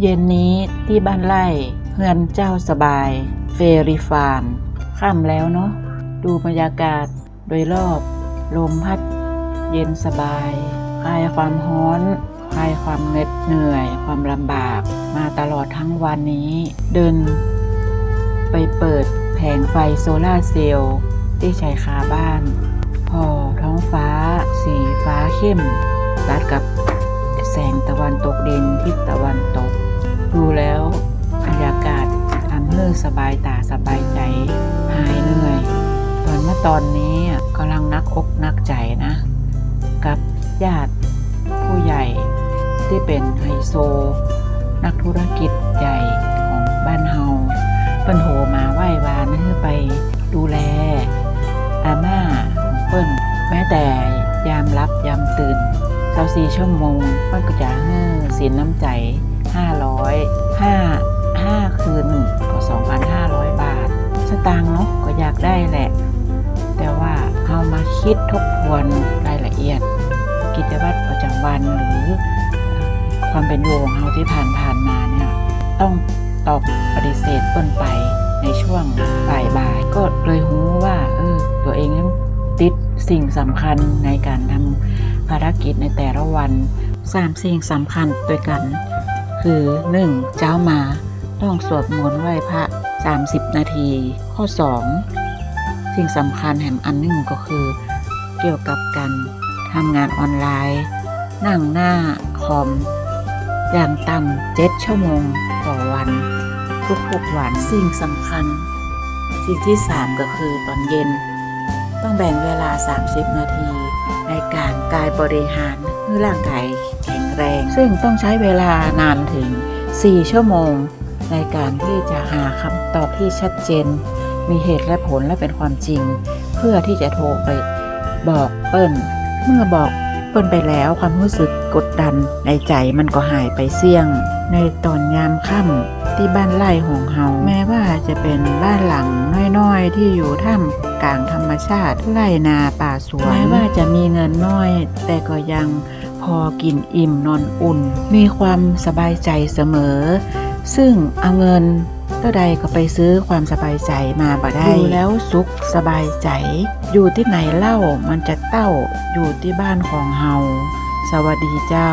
เย็นนี้ที่บ้านไร่เฮือนเจ้าสบาย เฟรีฟาร์มค่ำแล้วเนาะดูบรรยากาศโดยรอบ ลมพัด เย็นสบายคลายความร้อนคลายความเหน็ดเหนื่อย ความลำบาก มาตลอดทั้งวันนี้ เดิน ไปเปิดแผงไฟโซลาเซลล์ที่ชายคาบ้าน พอท้องฟ้า สีฟ้าเข้มตัดกับแสงตะวันตกเด่นทิศตะวันตก ดูแล้วบรรยากาศทำให้สบายตาสบายใจ หายเหนื่อย ตอนเมื่อตอนนี้กำลังนักอกนักใจนะ กับญาติผู้ใหญ่ที่เป็นไฮโซ นักธุรกิจใหญ่ของบ้านเฮาเปิ้นโทรมาไหว้วานให้ไปดูแล อาม่าของเปิ้นแม้แต่ยามรับยามตื่น24ชั่วโมงเปิ้นก็จะให้สินน้ำใจ500 5 ตางเนาะก็อยากได้แหละ แต่ว่าเอามาคิดทบทวนรายละเอียด กิจวัตรประจำวันหรือ ความเป็นอยู่ของเราที่ผ่านผ่านมาเนี่ยต้องตอบปฏิเสธเปิ้นไปในช่วงบ่ายๆก็เลยรู้ว่าเออตัวเองยังติดสิ่งสำคัญในการทำภารกิจในแต่ละวันสามสิ่งสำคัญด้วยกัน คือ 1. เจ้ามา ต้องสวดมนต์ไหว้พระ 30 นาที ข้อ 2 สิ่งสำคัญแห่งอันหนึ่งก็คือ เกี่ยวกับการทำงานออนไลน์ นั่งหน้าคอม อย่างต่ำเจ็ดชั่วโมงต่อวัน ทุกๆวันสิ่งสำคัญ สิ่งที่ 3 ก็คือตอนเย็น ต้องแบ่งเวลา 30 นาที ในการกายบริหารเพื่อร่างกายแข็งแรง ซึ่งต้องใช้เวลานานถึง 4 ชั่วโมง ในการที่จะหาคำตอบที่ชัดเจน มีเหตุและผลและเป็นความจริง เพื่อที่จะโทรไปบอกเปิ้ล เมื่อบอกเปิ้ลไปแล้วความรู้สึกกดดันในใจมันก็หายไปเสี่ยง ในตอนยามค่ำที่บ้านไร่ของเฮาแม้ว่าจะเป็นบ้านหลังน้อยๆ ที่อยู่ท่ามกลางธรรมชาติไร่นาป่าสวนแม้ว่าจะมีเงินน้อย แต่ก็ยังพอกินอิ่มนอนอุ่น มีความสบายใจเสมอ ซึ่งเอาเงินเท่าใดก็ไปซื้อความสบายใจมาบ่ได้ดูแล้วสุขสบายใจ อยู่ที่ไหนเล่ามันจะเต้าอยู่ที่บ้านของเฮาสวัสดีเจ้า